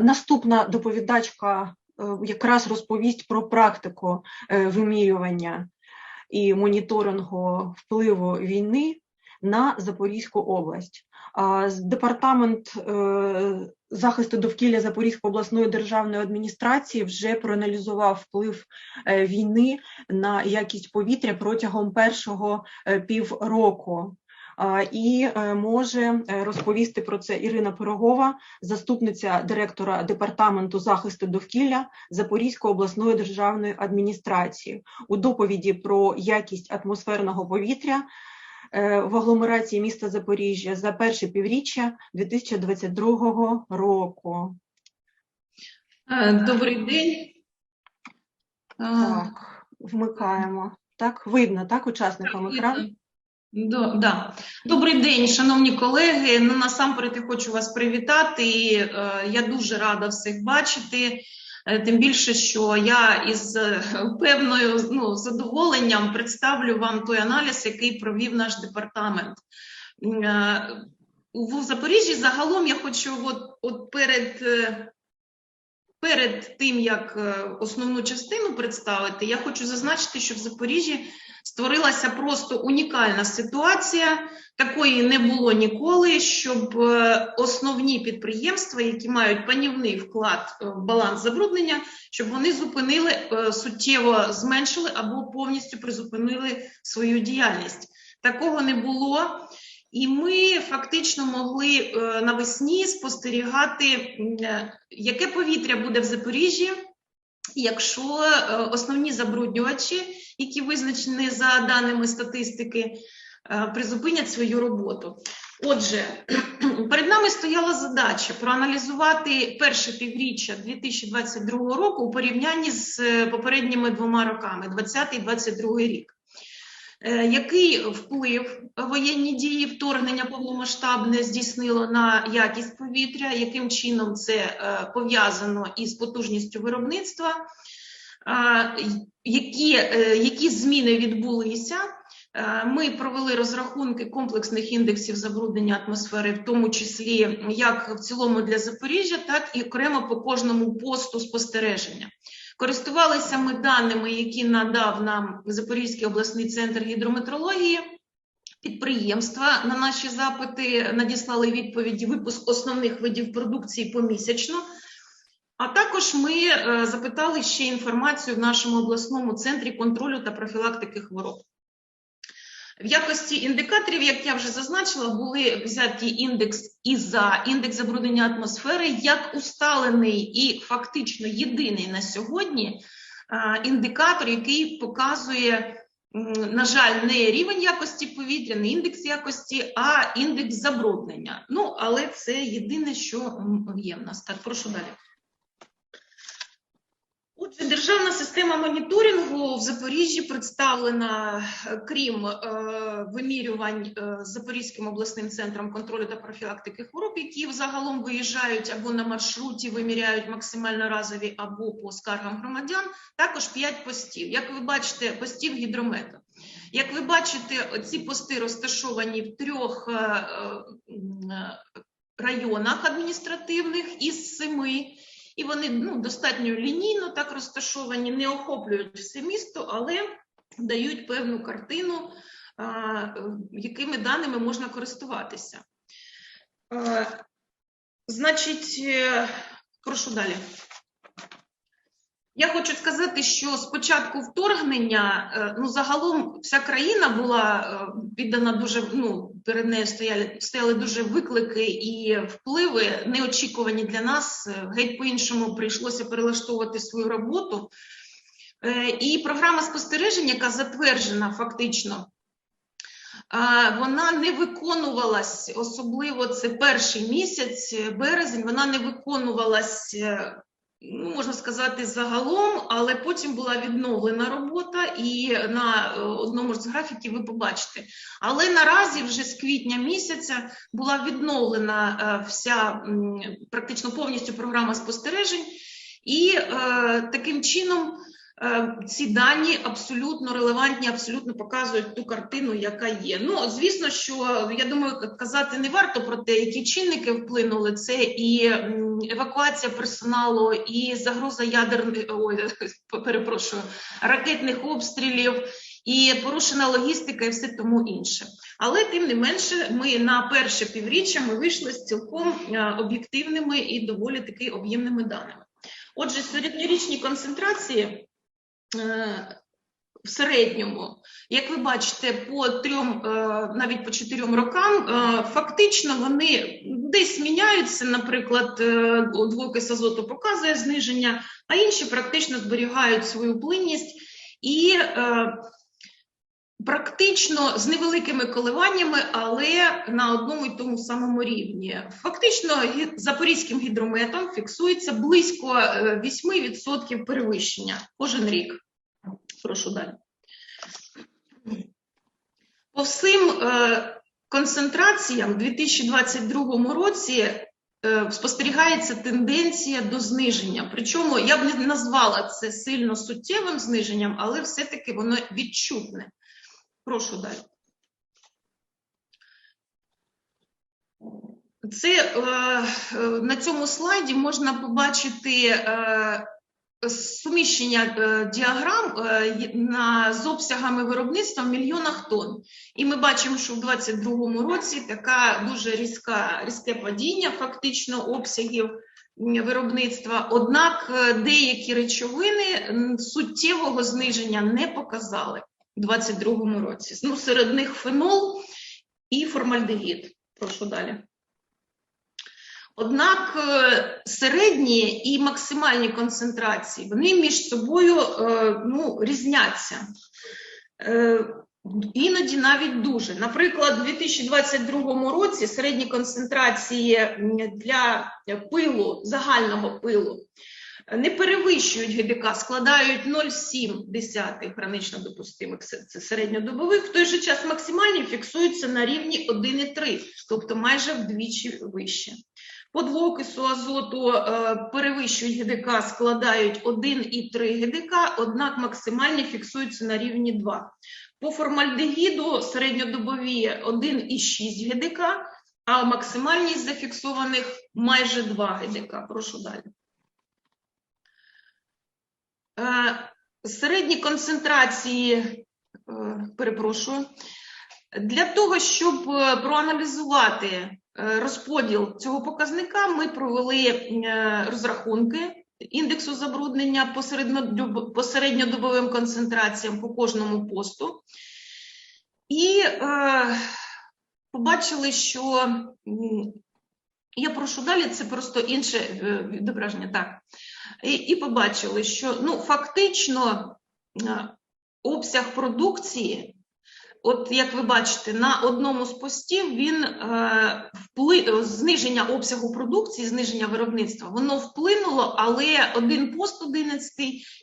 Наступна доповідачка е, якраз розповість про практику е, вимірювання і моніторингу впливу війни на Запорізьку область. Департамент е, захисту довкілля Запорізької обласної державної адміністрації вже проаналізував вплив війни на якість повітря протягом першого півроку. І е, може е, розповісти про це Ірина Пирогова, заступниця директора департаменту захисту довкілля Запорізької обласної державної адміністрації. У доповіді про якість атмосферного повітря е, в агломерації міста Запоріжжя за перше півріччя 2022 року. Добрий день. Так, вмикаємо. Так, видно, так, учасникам екрану? До, да. Добрий день, шановні колеги. Ну, насамперед я хочу вас привітати. І, е, я дуже рада всіх бачити. Е, Тим більше, що я із е, певною ну, задоволенням представлю вам той аналіз, який провів наш департамент. Е, У Запоріжжі загалом я хочу от, от перед е, Перед тим як е, основну частину представити, я хочу зазначити, що в Запоріжжі створилася просто унікальна ситуація. Такої не було ніколи, щоб е, основні підприємства, які мають панівний вклад е, в баланс забруднення, щоб вони зупинили суттєво зменшили або повністю призупинили свою діяльність. Такого не було. І ми фактично могли е, навесні спостерігати, е, яке повітря буде в Запоріжжі, якщо е, основні забруднювачі, які визначені за даними статистики, призупинять свою роботу. Отже, перед нами стояла задача проаналізувати перше півріччя 2022 року у порівнянні з попередніми двома роками 2020 і 2022 рік. Е, Який вплив воєнні дії вторгнення повномасштабне здійснило на якість повітря? Яким чином це е, пов'язано із потужністю виробництва? Які, е, які зміни відбулися? Ми провели розрахунки комплексних індексів забруднення атмосфери, в тому числі як в цілому для Запоріжжя, так і окремо по кожному посту спостереження. Користувалися ми даними, які надав нам Запорізький обласний центр гідрометрології. Підприємства на наші запити надіслали відповіді випуск основних видів продукції помісячно. А також ми е, запитали ще інформацію в нашому обласному центрі контролю та профілактики хвороб. В якості індикаторів, як я вже зазначила, були взяті індекс ІЗА, індекс забруднення атмосфери, як усталений і фактично єдиний на сьогодні індикатор, який показує, на жаль, не рівень якості повітря, не індекс якості, а індекс забруднення. Ну, але це єдине, що є в нас. Так, прошу далі. Отже, державна система моніторингу в Запоріжжі представлена, е, крім е, вимірювань е, Запорізьким обласним центром контролю та профілактики хвороб, які загалом виїжджають або на маршруті, виміряють максимально разові, або по скаргам громадян, також 5 постів. Як ви бачите, постів гідромету. Як ви бачите, ці пости розташовані в трьох е, е, е, районах адміністративних із семи. І вони ну, достатньо лінійно так розташовані, не охоплюють все місто, але дають певну картину, якими даними можна користуватися. Значить, е, прошу далі. Я хочу сказати, що з початку вторгнення, е, ну загалом вся країна була е, піддана дуже, ну перед нею стояли, стояли дуже виклики і впливи, неочікувані для нас. Е, Геть по-іншому прийшлося перелаштовувати свою роботу. І програма спостереження, яка затверджена фактично, вона не виконувалась, особливо це перший місяць, березень, вона не виконувалась, ну, можна сказати, загалом, але потім була відновлена робота, і на е, одному з графіків ви побачите. Але наразі вже з квітня місяця була відновлена е, вся практично повністю програма спостережень, і е, таким чином Ці дані абсолютно релевантні, абсолютно показують ту картину, яка є. Ну, звісно, що я думаю, казати не варто про те, які чинники вплинули. Це і евакуація персоналу, і загроза ядерних ой, перепрошую, ракетних обстрілів, і порушена логістика, і все тому інше. Але тим не менше, ми на перше півріччя ми вийшли з цілком е, об'єктивними і доволі таки об'ємними даними. Отже, середньорічні концентрації е, в середньому, як ви бачите, по трьом, е, навіть по чотирьом рокам, е, фактично вони десь міняються. Наприклад, е, двокис азоту показує зниження, а інші практично зберігають свою плинність і е, практично з невеликими коливаннями, але на одному і тому самому рівні. Фактично, запорізьким гідрометом фіксується близько е, 8% перевищення кожен рік. Прошу далі. По всім е, концентраціям у 2022 році е, спостерігається тенденція до зниження. Причому я б не назвала це сильно суттєвим зниженням, але все-таки воно відчутне. Прошу далі. Це е, е, на цьому слайді можна побачити е, суміщення діаграм на, з обсягами виробництва в мільйонах тонн. І ми бачимо, що в 2022 році така дуже різка, різке падіння фактично обсягів виробництва. Однак деякі речовини суттєвого зниження не показали у 2022 році. Ну, серед них фенол і формальдегід. Прошу далі. Однак е, середні і максимальні концентрації вони між собою е, ну, різняться. Е, Іноді навіть дуже. Наприклад, у 2022 році середні концентрації для пилу, загального пилу не перевищують ГДК, складають 0,7 гранично допустимих, середньодобових. В той же час максимальні фіксуються на рівні 1,3, тобто майже вдвічі вище. По двоокису азоту е, перевищують ГДК, складають 1,3 ГДК, однак максимальні фіксуються на рівні 2. По формальдегіду середньодобові 1,6 ГДК, а максимальність зафіксованих майже 2 ГДК. Прошу далі. Е, Середні концентрації, е, перепрошую, для того, щоб е, проаналізувати розподіл цього показника, ми провели розрахунки індексу забруднення по середньодобовим концентраціям по кожному посту. І побачили, що я прошу далі, це просто інше відображення. Так. І, і побачили, що ну, фактично е, обсяг продукції, от як ви бачите, на одному з постів він е, впли... зниження обсягу продукції, зниження виробництва, воно вплинуло, але один пост 11,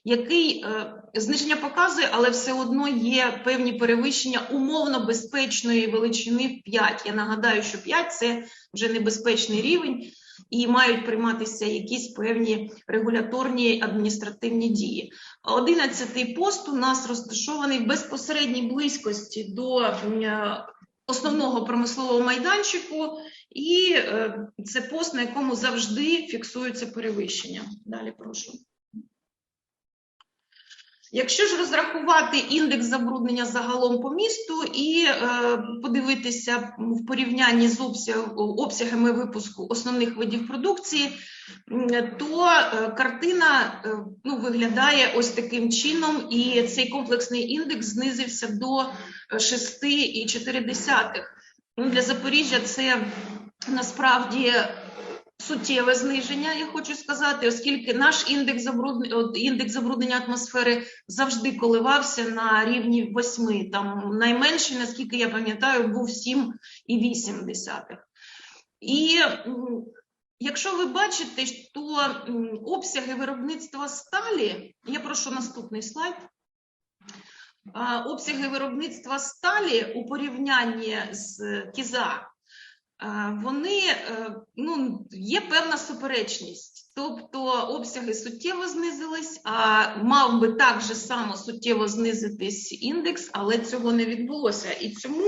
який е, зниження показує, але все одно є певні перевищення умовно безпечної величини в 5. Я нагадаю, що 5 – це вже небезпечний рівень і мають прийматися якісь певні регуляторні адміністративні дії. Одинадцятий пост у нас розташований в безпосередній близькості до е, основного промислового майданчику, і е, це пост, на якому завжди фіксуються перевищення. Далі прошу. Якщо ж розрахувати індекс забруднення загалом по місту і е, подивитися в порівнянні з обсяг, обсягами випуску основних видів продукції, то е, картина е, ну, виглядає ось таким чином, і цей комплексний індекс знизився до 6,4. Ну, для Запоріжжя це насправді суттєве зниження, я хочу сказати, оскільки наш індекс забруднення, індекс забруднення атмосфери завжди коливався на рівні 8. Там найменший, наскільки я пам'ятаю, був 7,8. І якщо ви бачите, то обсяги виробництва сталі, я прошу наступний слайд. Обсяги виробництва сталі у порівнянні з кіза вони е, ну, є певна суперечність. Тобто обсяги суттєво знизились, а мав би так же само суттєво знизитись індекс, але цього не відбулося. І цьому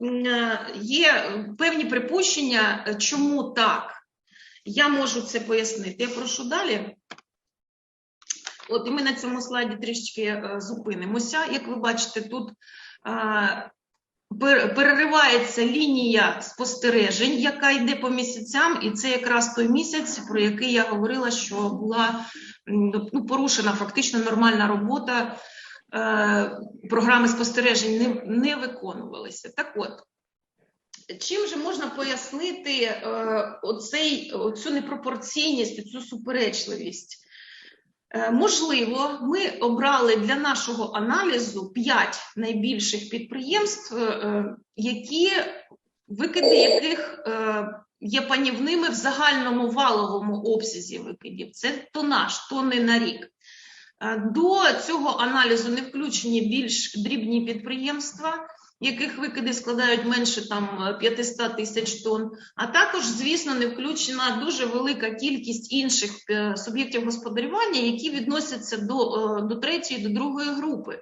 е, є певні припущення, чому так. Я можу це пояснити. Я прошу далі. От і ми на цьому слайді трішечки е, зупинимося. Як ви бачите, тут переривається лінія спостережень, яка йде по місяцям, і це якраз той місяць, про який я говорила, що була ну, порушена фактично нормальна робота. е, Програми спостережень не, не виконувалися. Так от, чим же можна пояснити е, оцей, оцю непропорційність, цю суперечливість? Е, Можливо, ми обрали для нашого аналізу 5 найбільших підприємств, е, е, які викиди яких є панівними в загальному валовому обсязі викидів. Це тонаж, тони на рік. До цього аналізу не включені більш дрібні підприємства, яких викиди складають менше там е, 500 тисяч тонн. А також, звісно, не включена дуже велика кількість інших е, суб'єктів господарювання, які відносяться до, е, до третьої, до другої групи.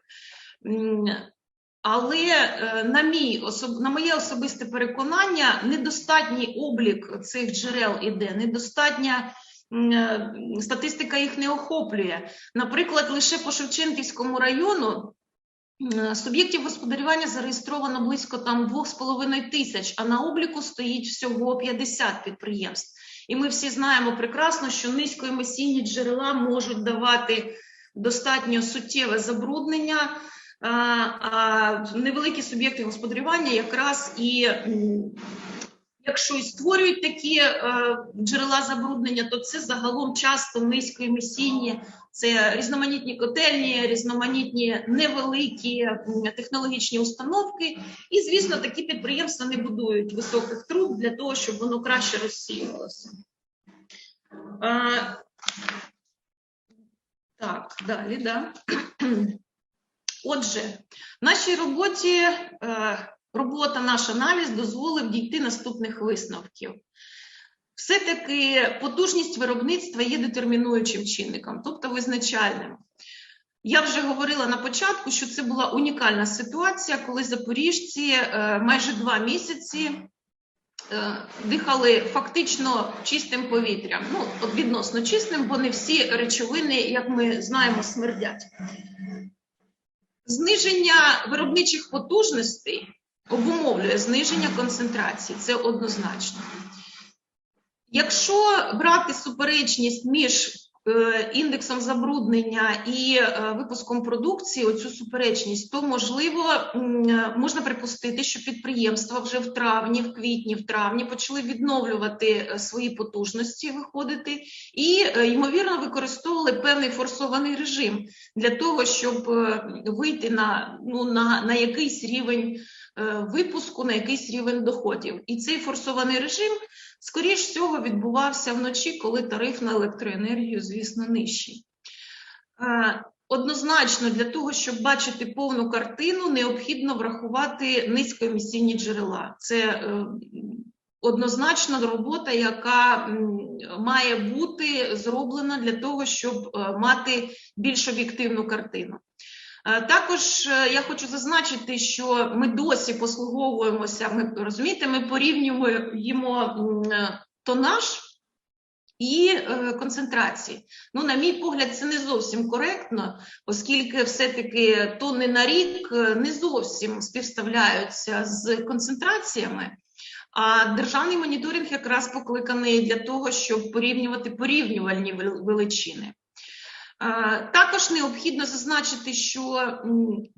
Але е, на мій на моє особисте переконання, недостатній облік цих джерел іде, недостатня е, статистика їх не охоплює. Наприклад, лише по Шевченківському району Е, Суб'єктів господарювання зареєстровано близько там 2,5 тисяч, а на обліку стоїть всього 50 підприємств. І ми всі знаємо прекрасно, що низькоемісійні джерела можуть давати достатньо суттєве забруднення, а, а невеликі суб'єкти господарювання якраз і якщо і створюють такі е, джерела забруднення, то це загалом часто низькоемісійні це різноманітні котельні, різноманітні невеликі технологічні установки. І, звісно, такі підприємства не будують високих труб для того, щоб воно краще розсіювалося. А, так, далі, да. Отже, в нашій роботі е, робота, наш аналіз дозволив дійти наступних висновків. Все-таки потужність виробництва є детермінуючим чинником, тобто визначальним. Я вже говорила на початку, що це була унікальна ситуація, коли запоріжці е, майже два місяці е, дихали фактично чистим повітрям. Ну, відносно чистим, бо не всі речовини, як ми знаємо, смердять. Зниження виробничих потужностей обумовлює зниження концентрації, це однозначно. Якщо брати суперечність між е, індексом забруднення і е, випуском продукції, оцю суперечність, то можливо е, можна припустити, що підприємства вже в травні, в квітні, в травні почали відновлювати свої потужності, виходити, і ймовірно використовували певний форсований режим для того, щоб вийти на, ну, на, на якийсь рівень випуску, на якийсь рівень доходів. І цей форсований режим скоріш всього відбувався вночі, коли тариф на електроенергію, звісно, нижчий. Е, Однозначно, для того, щоб бачити повну картину, необхідно врахувати низькоемісійні джерела. Це е, однозначно робота, яка має бути зроблена для того, щоб е, мати більш об'єктивну картину. Е, Також е, я хочу зазначити, що ми досі послуговуємося. Ми розумієте, ми порівнюємо е, тонаж і концентрації. Ну, на мій погляд, це не зовсім коректно, оскільки все-таки тонни на рік не зовсім співставляються з концентраціями. А державний моніторинг якраз покликаний для того, щоб порівнювати порівнювальні величини. Також необхідно зазначити, що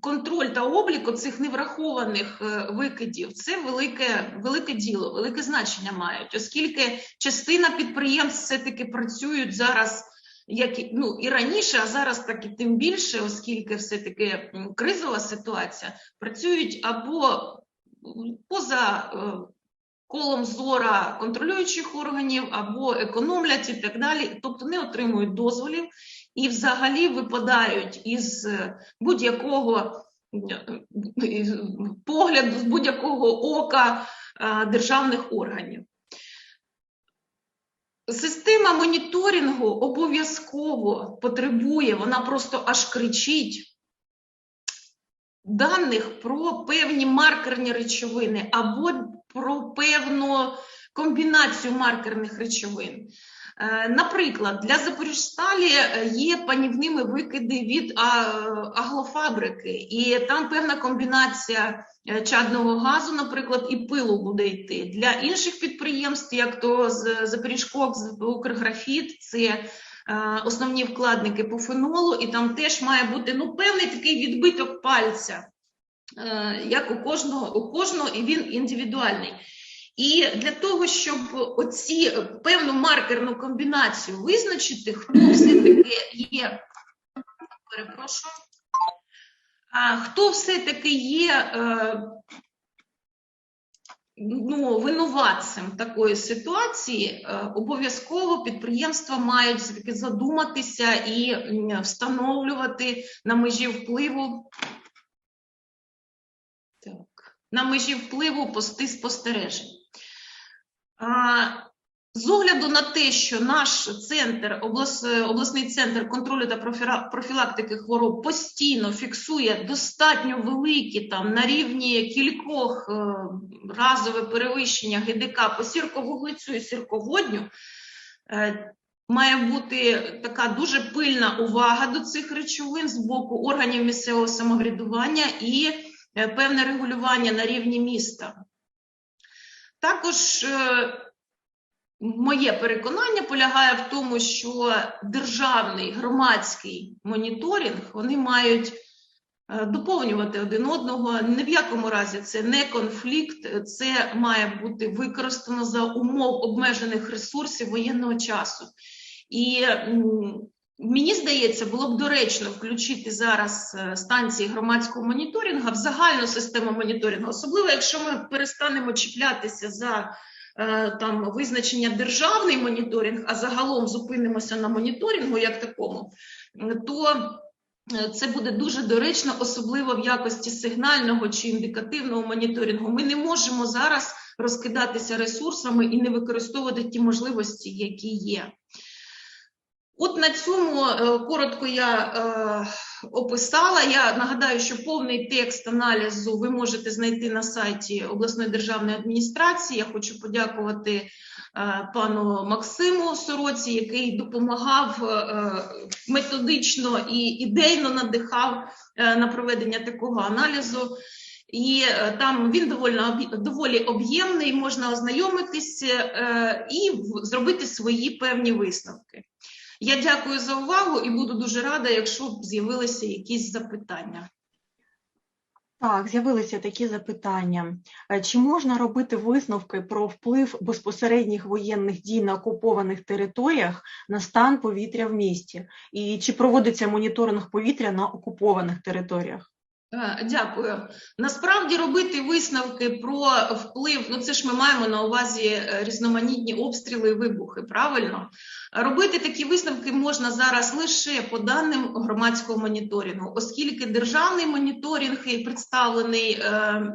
контроль та облік цих неврахованих е, викидів це велике, велике діло, велике значення мають, оскільки частина підприємств все-таки працюють зараз. Як ну і раніше, а зараз так і тим більше, оскільки все-таки кризова ситуація, працюють або поза е, колом зора контролюючих органів, або економлять і так далі, тобто не отримують дозволів і взагалі випадають із е, будь-якого е, погляду, з будь-якого ока е, державних органів. Система моніторингу обов'язково потребує, вона просто аж кричить даних про певні маркерні речовини або про певну комбінацію маркерних речовин. Е, Наприклад, для Запоріжсталі е, є панівними викиди від аглофабрики, і там певна комбінація е, чадного газу, наприклад, і пилу буде йти. Для інших підприємств, як то з Запоріжкок, з Укрграфіт, це основні вкладники по фенолу, і там теж має бути ну, певний такий відбиток пальця, як у кожного, у кожного, і він індивідуальний. І для того, щоб оці е, певну маркерну комбінацію визначити, хто все-таки є, перепрошую, хто все-таки є е, ну, винуватцем такої ситуації, е, обов'язково підприємства мають все-таки задуматися і встановлювати на межі впливу так, на межі впливу пости спостережень. З огляду на те, що наш центр, облас, обласний центр контролю та профілактики хвороб постійно фіксує достатньо великі там на рівні кількох е, разове перевищення ГДК по сірковуглецю і сірководню, е, має бути така дуже пильна увага до цих речовин з боку органів місцевого самоврядування і е, певне регулювання на рівні міста. Також е, моє переконання полягає в тому, що державний громадський моніторинг вони мають е, доповнювати один одного. Ні в якому разі це не конфлікт, це має бути використано за умов обмежених ресурсів воєнного часу. І Мені здається, було б доречно включити зараз е, станції громадського моніторингу в загальну систему моніторингу, особливо якщо ми перестанемо чіплятися за е, там визначення державний моніторинг, а загалом зупинимося на моніторингу як такому, то е, це буде дуже доречно, особливо в якості сигнального чи індикативного моніторингу. Ми не можемо зараз розкидатися ресурсами і не використовувати ті можливості, які є. От на цьому е, коротко я е, описала. Я нагадаю, що повний текст аналізу ви можете знайти на сайті обласної державної адміністрації. Я хочу подякувати е, пану Максиму Сороці, який допомагав е, методично і ідейно надихав е, на проведення такого аналізу. І е, там він доволі, доволі об'ємний, можна ознайомитись е, і зробити свої певні висновки. Я дякую за увагу і буду дуже рада, якщо б з'явилися якісь запитання. Так, з'явилися такі запитання. Е, Чи можна робити висновки про вплив безпосередніх воєнних дій на окупованих територіях на стан повітря в місті? І чи проводиться моніторинг повітря на окупованих територіях? Е, Дякую. Насправді робити висновки про вплив, ну це ж ми маємо на увазі е, різноманітні обстріли і вибухи, правильно? Робити такі висновки можна зараз лише по даним громадського моніторингу, оскільки державний моніторинг представлений е, е,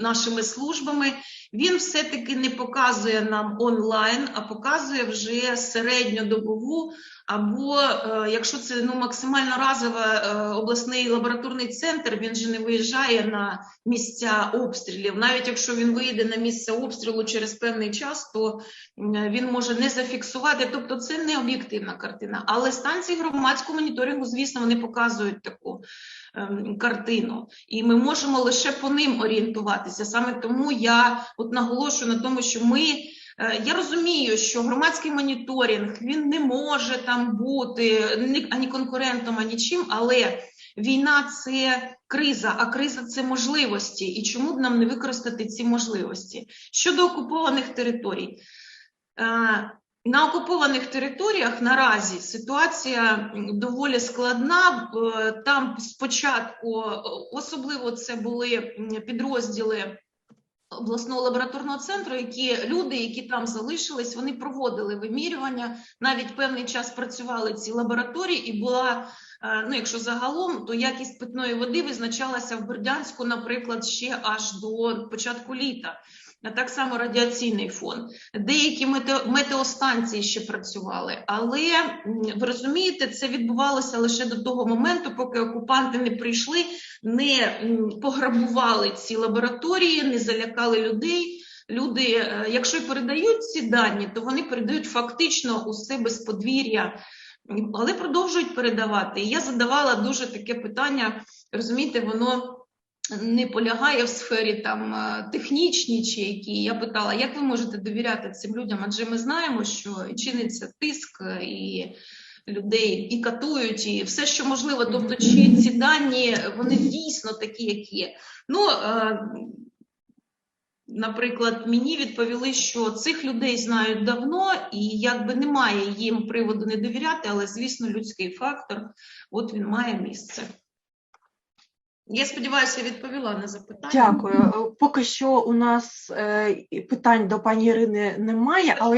нашими службами, він все-таки не показує нам онлайн, а показує вже середньодобову або е, якщо це ну максимально разово е, обласний лабораторний центр, він же не виїжджає на місця обстрілів. Навіть якщо він вийде на місце обстрілу через певний час, то м, він може не зафіксувати. Тобто, це не об'єктивна картина. Але станції громадського моніторингу, звісно, вони показують таку ем, картину, і ми можемо лише по ним орієнтуватися. Саме тому я от наголошую на тому, що ми. Е, Я розумію, що громадський моніторинг він не може там бути ні ані конкурентом, ані чим, але війна це криза, а криза це можливості. І чому б нам не використати ці можливості? Щодо окупованих територій. На окупованих територіях наразі ситуація доволі складна. Е, Там спочатку, е, особливо це були підрозділи обласного лабораторного центру, які люди, які там залишились, вони проводили вимірювання. Навіть певний час працювали ці лабораторії, і була. е, Ну, якщо загалом, то якість питної води визначалася в Бердянську, наприклад, ще аж до початку літа. Так само радіаційний фон. Деякі метео- метеостанції ще працювали, але ви розумієте, це відбувалося лише до того моменту, поки окупанти не прийшли, не пограбували ці лабораторії, не залякали людей. Люди, е, якщо й передають ці дані, то вони передають фактично у себе з подвір'я, але продовжують передавати. І я задавала дуже таке питання, розумієте, воно не полягає в сфері там е, технічній чи які. Я питала, як ви можете довіряти цим людям? Адже ми знаємо, що чиниться тиск е, і людей і катують, і все, що можливо. Тобто, чи ці дані вони дійсно такі, як є. Ну, е, наприклад, мені відповіли, що цих людей знають давно, і якби немає їм приводу не довіряти, але звісно, людський фактор, от він має місце. Я сподіваюся, відповіла на запитання. Дякую. Поки що у нас е, питань до пані Ірини немає, але